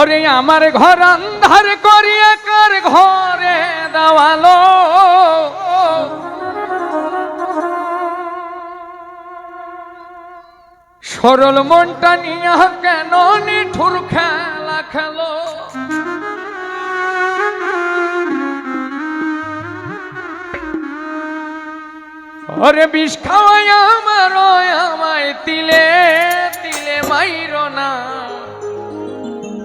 ওরে আমার ঘর আন্ধার করিয়া কার ঘরে দেওয়ালো? সরল মনটা নিয়া কেন নিঠুর খেলা খেলো? ওরে বিষ খাওয়াই আমার, আমায় তিলে তিলে মাইর না।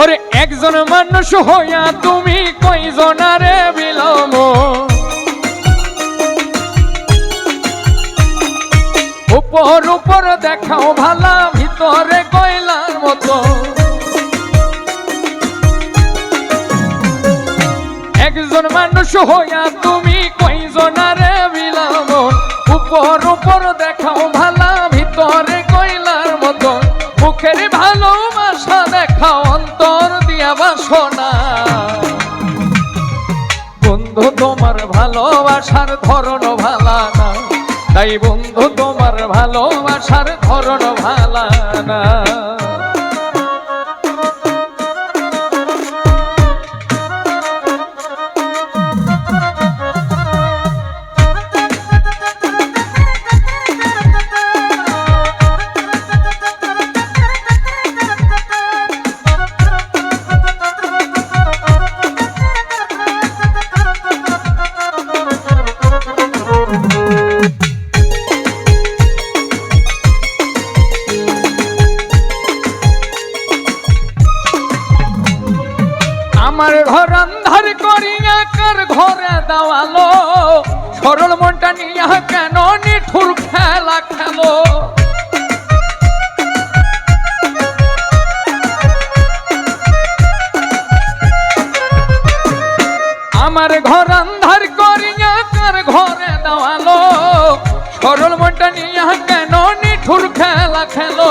ওরে একজন মানুষ হইয়া তুমি কইজনারে বিলম? উপর উপর দেখাও ভালা, ভিতরে কয়লার মতো। একজন মানুষ হইয়া তুমি কইজনারে বিলাম? উপর উপর দেখাও ভালা, ভিতরে কয়লার মতো। মুখের ভালোবাসা দেখাও দিয়া বন্ধু তোমার ভালোবাসার ধরন ভালা না। তাই বন্ধু তোমার ভালোবাসার ধরন ভালা না। আমার ঘর আন্ধার করিয়া কার ঘরে দেওয়ালো। সরল মনটা নিয়া কেন নিঠুর খেলা খেলো? আমার ঘর আন্ধার করিয়া কার ঘরে দেওয়ালো। সরল মনটা নিয়া কেন নিঠুর খেলা খেলো?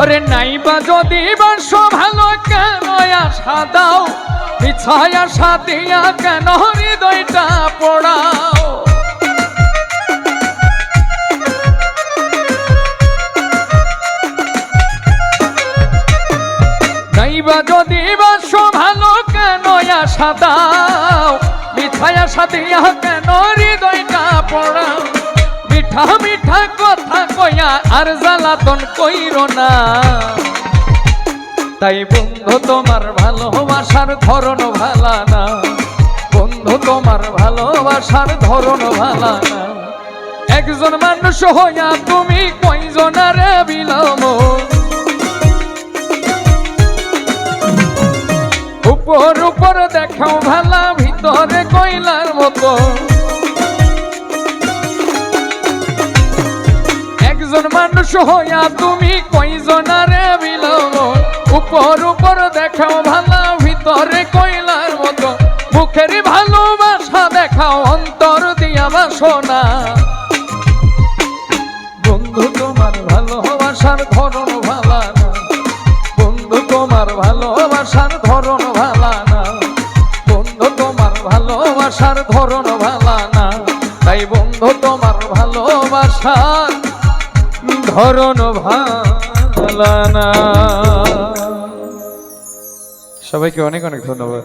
ওরে নাইবা যদি বাস ভালো কেন? আশা দাও মিছায় আশা দিয়া কেন? হৃদয়টা পড়াও। নাইবা যদি বাস ভালো কেন? আশা দাও মিছায় আশা দিয়া কেন? হৃদয়টা পড়াও। মিঠা মিঠা কথা কইয়া আর জ্বালাতন কইর না। তাই বন্ধু, তোমার ভালোবাসার ধরন ভালা না। বন্ধু, তোমার ভালোবাসার ধরন ভালা না। একজন মানুষ হইয়া তুমি কয়জনারে বিলাম? উপর উপর দেখাও ভালা, ভিতরে কইলার মতো। কয়জন মানুষ হইয়া তুমি কইজনারে বিলাম উপর উপর দেখাও ভালা, ভিতরে কইলার মতো। মুখেরই ভালোবাসা দেখাও, অন্তর দিয়া বাসো না বন্ধু, তোমার ভালোবাসার ধরন ভালা না। বন্ধু, তোমার ভালোবাসার ধরন ভালা না। বন্ধু, তোমার ভালোবাসার ধরন ভালা না। তাই বন্ধু, তোমার ভালোবাসা ধরন ভালা না। সবাইকে অনেক অনেক ধন্যবাদ।